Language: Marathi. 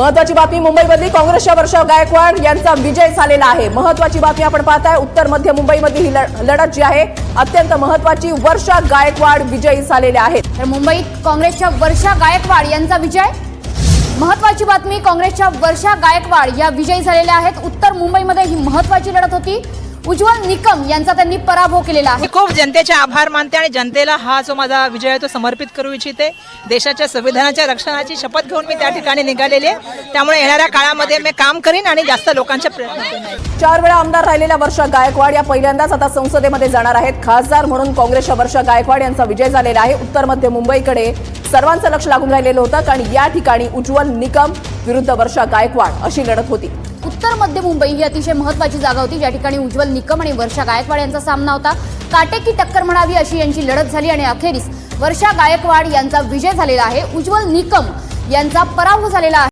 महत्वाची बातमी मुंबईमधली काँग्रेसच्या वर्षा गायकवाड यांचा विजय झालेला आहे. महत्वाची बातमी आपण पाहताय उत्तर मध्य मुंबईमधली ही लढ- लढत जी आहे अत्यंत महत्वाची वर्षा गायकवाड विजयी झालेल्या आहेत. तर मुंबईत काँग्रेसच्या वर्षा गायकवाड यांचा विजय. महत्वाची बातमी काँग्रेसच्या वर्षा गायकवाड या विजयी झालेल्या आहेत. उत्तर मुंबईमध्ये ही महत्वाची लढत होती. उज्ज्वल निकम यांचा त्यांनी पराभव केलेला आहे. मी खूप जनतेचे आभार मानते आणि जनतेला हा जो माझा विजय आहे तो समर्पित करू इच्छिते. देशाच्या संविधानाच्या रक्षणाची शपथ घेऊन मी त्या ठिकाणी निघालेली आहे. त्यामुळे येणाऱ्या काळामध्ये मी काम करीन आणि जास्त लोकांचे प्रयत्न करीन. चार वेळा आमदार राहिलेल्या वर्षा गायकवाड या पहिल्यांदाच आता संसदेमध्ये जाणार आहेत. खासदार म्हणून काँग्रेसच्या वर्षा गायकवाड यांचा विजय झालेला आहे. उत्तर मध्य मुंबईकडे सर्वांचं लक्ष लागून राहिलेलं होतं. कारण या ठिकाणी उज्ज्वल निकम विरुद्ध वर्षा गायकवाड अशी लढत होती. उत्तर मध्य मुंबई ही अतिशय महत्वाची जागा होती ज्या ठिकाणी उज्ज्वल निकम आणि वर्षा गायकवाड यांचा सामना होता. काटेकी टक्कर म्हणावी अशी यांची लढत झाली आणि अखेरीस वर्षा गायकवाड यांचा विजय झालेला आहे. उज्ज्वल निकम यांचा पराभव झालेला आहे.